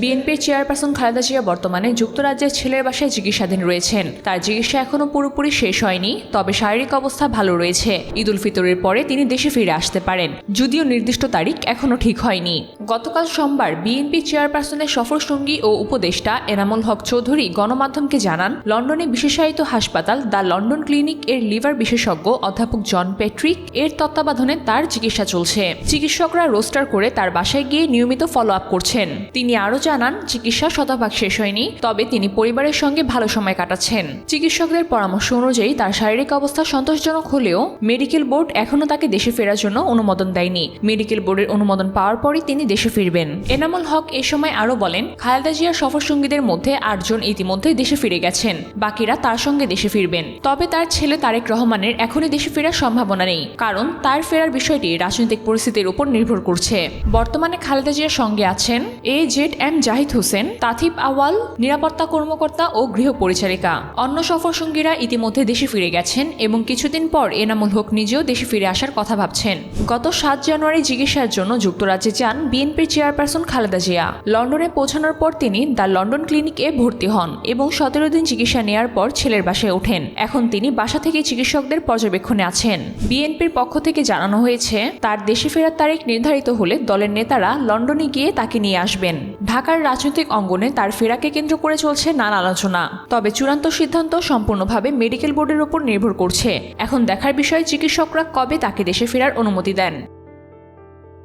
বিএনপির চেয়ারপারসন খালেদা জিয়া বর্তমানে যুক্তরাজ্যের ছেলের বাসায় চিকিৎসাধীন রয়েছেন। তার চিকিৎসা এখনও পুরোপুরি শেষ হয়নি, তবে শারীরিক অবস্থা ভালো রয়েছে। ঈদ উল ফিতরের পরে তিনি দেশে ফিরে আসতে পারেন, যদিও নির্দিষ্ট তারিখ এখনও ঠিক হয়নি। গতকাল সোমবার বিএনপি চেয়ারপারসনের সফর সঙ্গী ও উপদেষ্টা এনামুল হক চৌধুরী গণমাধ্যমকে জানান, লন্ডনে বিশেষায়িত হাসপাতাল দ্য লন্ডন ক্লিনিক এর লিভার বিশেষজ্ঞ অধ্যাপক জন প্যাট্রিক এর তত্ত্বাবধানে তার চিকিৎসা চলছে। চিকিৎসকরা রোস্টার করে তার বাসায় গিয়ে নিয়মিত ফলো আপ করছেন। তিনি আরও জানান, চিকিৎসা শতভাগ শেষ হয়নি, তবে তিনি পরিবারের সঙ্গে ভালো সময় কাটাচ্ছেন। চিকিৎসকদের পরামর্শ অনুযায়ী তার শারীরিক অবস্থা সন্তোষজনক হলেও মেডিকেল বোর্ড এখনও তাকে দেশে ফেরার জন্য অনুমোদন দেয়নি। মেডিকেল বোর্ডের অনুমোদন পাওয়ার পরই তিনি দেশে ফিরবেন। এনামুল হক এ সময় আরও বলেন, খালেদা জিয়ার সফর সঙ্গীদের মধ্যে আটজন ইতিমধ্যে দেশে ফিরে গেছেন। বাকিরা তার সঙ্গে দেশে ফিরবেন। তবে তার ছেলে তারেক রহমানের এখনই দেশে ফেরার সম্ভাবনা নেই, কারণ তার ফেরার বিষয়টি রাজনৈতিক পরিস্থিতির উপর নির্ভর করছে। বর্তমানে খালেদা জিয়ার সঙ্গে আছেন A Z M Zahid Hossain, Tabith Awal, নিরাপত্তা কর্মকর্তা ও গৃহ পরিচারিকা অন্য সফর সঙ্গীরা ইতিমধ্যে দেশে ফিরে গেছেন এবং কিছুদিন পর এনামুল হক নিজেও দেশে ফিরে আসার কথা ভাবছেন। গত সাত জানুয়ারি চিকিৎসার জন্য যুক্তরাজ্যে যান বিএনপির চেয়ারপারসন খালেদা জিয়া। লন্ডনে পৌঁছানোর পর তিনি দ্য লন্ডন ক্লিনিকে ভর্তি হন এবং সতেরো দিন চিকিৎসা নেয়ার পর ছেলের বাসায় ওঠেন। এখন তিনি বাসা থেকে চিকিৎসকদের পর্যবেক্ষণে আছেন। বিএনপির পক্ষ থেকে জানানো হয়েছে, তার দেশে ফেরার তারিখ নির্ধারিত হলে দলের নেতারা লন্ডনে গিয়ে তাকে নিয়ে আসবেন। ঢাকার রাজনৈতিক অঙ্গনে তার ফেরাকে কেন্দ্র করে চলছে নানা আলোচনা। তবে চূড়ান্ত সিদ্ধান্ত সম্পূর্ণভাবে মেডিকেল বোর্ডের উপর নির্ভর করছে। এখন দেখার বিষয়, চিকিৎসকরা কবে তাকে দেশে ফেরার অনুমতি দেন?